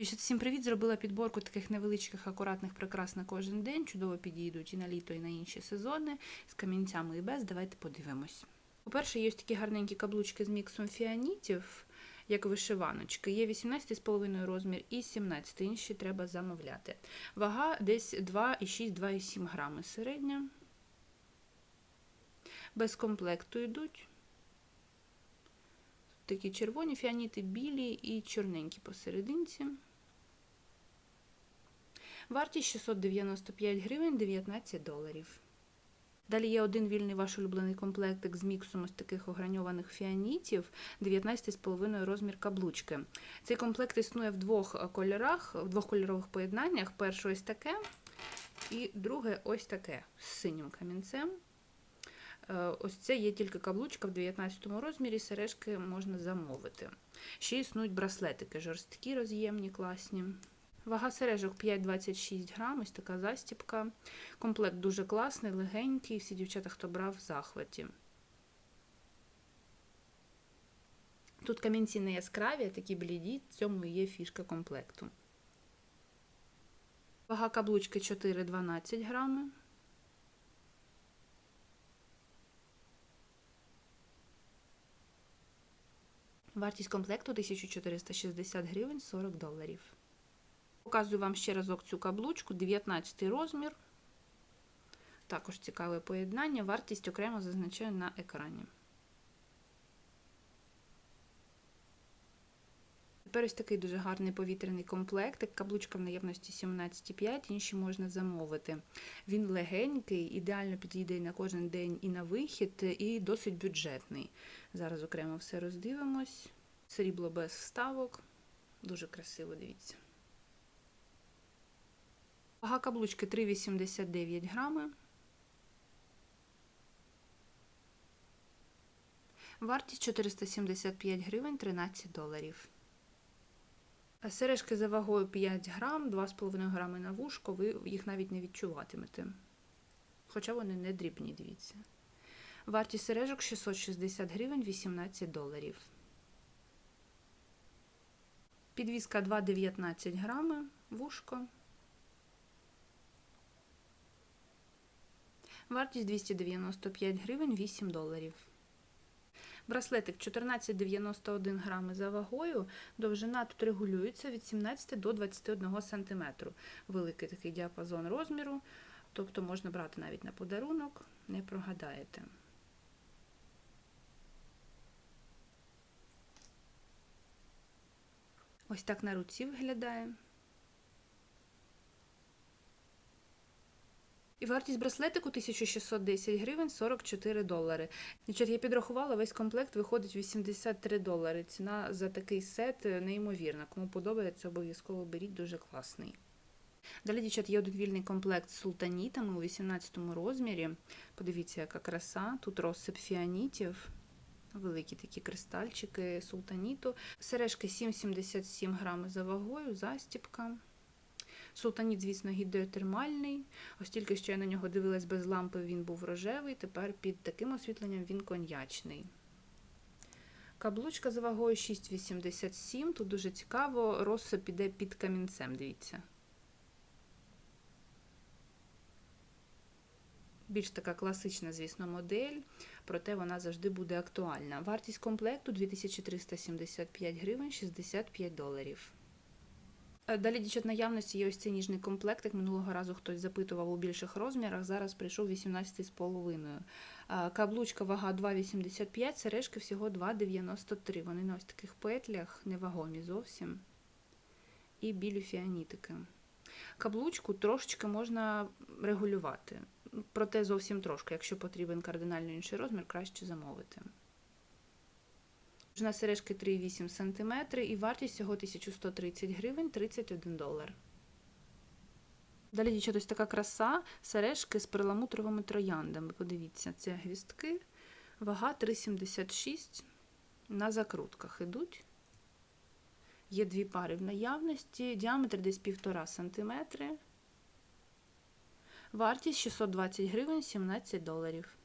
Всім привіт! Зробила підборку таких невеличких, акуратних прикрас на кожен день. Чудово підійдуть і на літо, і на інші сезони з камінцями і без. Давайте подивимось. По-перше, є ось такі гарненькі каблучки з міксом фіанітів, як вишиваночки. Є 18,5 розмір і 17, інші треба замовляти. Вага десь 2,6-2,7 грами середня. Без комплекту йдуть. Такі червоні фіаніти, білі і чорненькі посерединці. Вартість 695 гривень 19 доларів. Далі є один вільний ваш улюблений комплектик з міксом ось таких ограньованих фіанітів, 19,5 розмір каблучки. Цей комплект існує в двох кольорах, в двох кольорових поєднаннях. Перше ось таке, і друге ось таке з синім камінцем. Е, Ось це є тільки каблучка в 19 розмірі, сережки можна замовити. Ще існують браслетики, жорсткі, роз'ємні, класні. Вага сережок 5,26 грам, ось така застіпка. Комплект дуже класний, легенький. Всі дівчата, хто брав, в захваті. Тут камінці не яскраві, а такі бліді, в цьому є фішка комплекту. Вага каблучки 4,12 грами. Вартість комплекту 1460 гривень 40 доларів. Показую вам ще разок цю каблучку, 19 розмір. Також цікаве поєднання. Вартість окремо зазначаю на екрані. Тепер ось такий дуже гарний повітряний комплектик. Каблучка в наявності 17,5, інші можна замовити. Він легенький, ідеально підійде на кожен день і на вихід, і досить бюджетний. Зараз окремо все роздивимось. Срібло без вставок. Дуже красиво, дивіться. Вага каблучки 3,89 грами. Вартість 475 гривень 13 доларів. Сережки за вагою 5 грам, 2,5 грами на вушко, ви їх навіть не відчуватимете. Хоча вони не дрібні, дивіться. Вартість сережок 660 гривень 18 доларів. Підвізка 2,19 грами, вушко. Вартість 295 гривень 8 доларів. Браслетик 14,91 грами за вагою. Довжина тут регулюється від 17 до 21 см. Великий такий діапазон розміру, тобто можна брати навіть на подарунок, не прогадаєте. Ось так на руці виглядає. І вартість браслетику 1610 гривень 44 долари. Значить, я підрахувала, весь комплект виходить 83 долари. Ціна за такий сет неймовірна. Кому подобається, обов'язково беріть, дуже класний. Далі, дівчат, є один вільний комплект з султанітами у 18 розмірі. Подивіться, яка краса. Тут розсип фіанітів. Великі такі кристальчики султаніту. Сережки 7,77 грами за вагою, застіпка. Султаніт, звісно, гідротермальний. Ось тільки що я на нього дивилась без лампи, він був рожевий, тепер під таким освітленням він коньячний. Каблучка за вагою 6,87. Тут дуже цікаво, розсип іде під камінцем, дивіться. Більш така класична, звісно, модель, проте вона завжди буде актуальна. Вартість комплекту 2375 гривень 65 доларів. Далі, дівчат, наявності є ось цей ніжний комплект. Як минулого разу хтось запитував у більших розмірах, зараз прийшов 18,5. Каблучка вага 2,85, сережки всього 2,93. Вони на ось таких петлях, невагомі зовсім. І білі фіанітики. Каблучку трошечки можна регулювати, проте зовсім трошки. Якщо потрібен кардинально інший розмір, краще замовити. Довжина сережки 3,8 см і вартість всього 1130 гривень 31 долар. Далі, дівчата, ось така краса, сережки з перламутровими трояндами. Подивіться, це гвістки, вага 3,76 на закрутках ідуть. Є дві пари в наявності, діаметр десь 1,5 см. Вартість 620 гривень 17 доларів.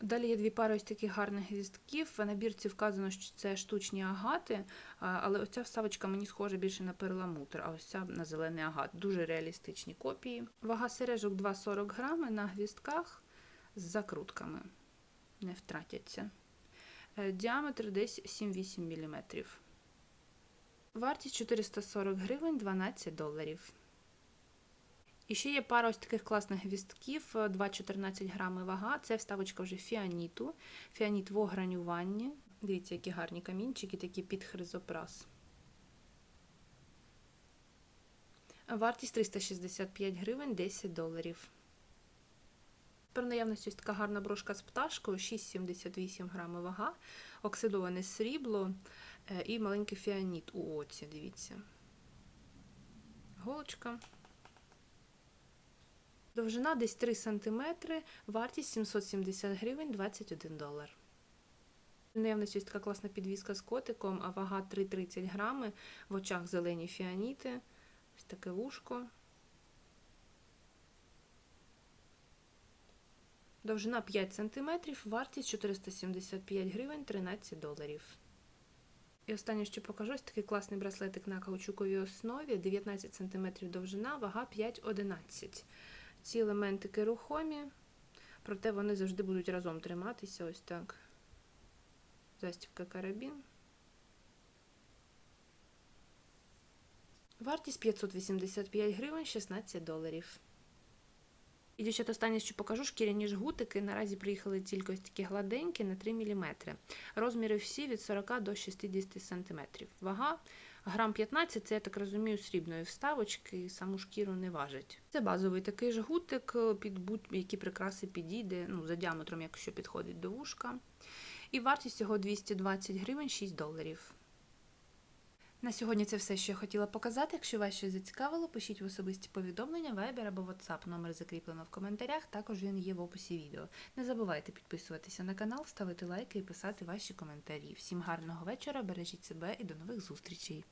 Далі є дві пари ось таких гарних гвістків. В набірці вказано, що це штучні агати, але ось ця вставочка мені схожа більше на перламутр, а ось ця на зелений агат. Дуже реалістичні копії. Вага сережок 2,40 грами на гвістках з закрутками. Не втратяться. Е, Діаметр десь 7-8 мм. Вартість 440 гривень 12 доларів. І ще є пара ось таких класних гвістків, е, 2,14 грами вага. Це вставочка вже фіаніту. Фіаніт в огранюванні. Дивіться, які гарні камінчики, такі під хризопрас. Вартість 365 гривень 10 доларів. При наявності така гарна брошка з пташкою, 6,78 грами вага, оксидоване срібло е, і маленький фіаніт у оці, дивіться. Голочка. Довжина десь 3 см, вартість 770 гривень 21 долар. В Наявності така класна підвіска з котиком, а вага 3,30 грами, в очах зелені фіаніти, ось таке вушко. Довжина 5 см, вартість 475 гривень 13 доларів. І останнє, що покажу, ось такий класний браслетик на каучуковій основі, 19 см довжина, вага 5,11 ці елементики рухомі, проте вони завжди будуть разом триматися. Ось так. Застібка карабін. Вартість 585 гривень 16 доларів. І, дівчата, останнє, що покажу, шкіряні жгутики. Наразі приїхали тільки ось такі гладенькі на 3 мм. Розміри всі від 40 до 60 см. Вага грам 15, це, я так розумію, срібної вставочки, саму шкіру не важить. Це базовий такий жгутик, під будь-які прикраси підійде, ну, за діаметром, якщо підходить до вушка. І вартість його 220 гривень 6 доларів. На сьогодні це все, що я хотіла показати. Якщо вас щось зацікавило, пишіть в особисті повідомлення, Viber або WhatsApp. Номер закріплено в коментарях, також він є в описі відео. Не забувайте підписуватися на канал, ставити лайки і писати ваші коментарі. Всім гарного вечора, бережіть себе і до нових зустрічей!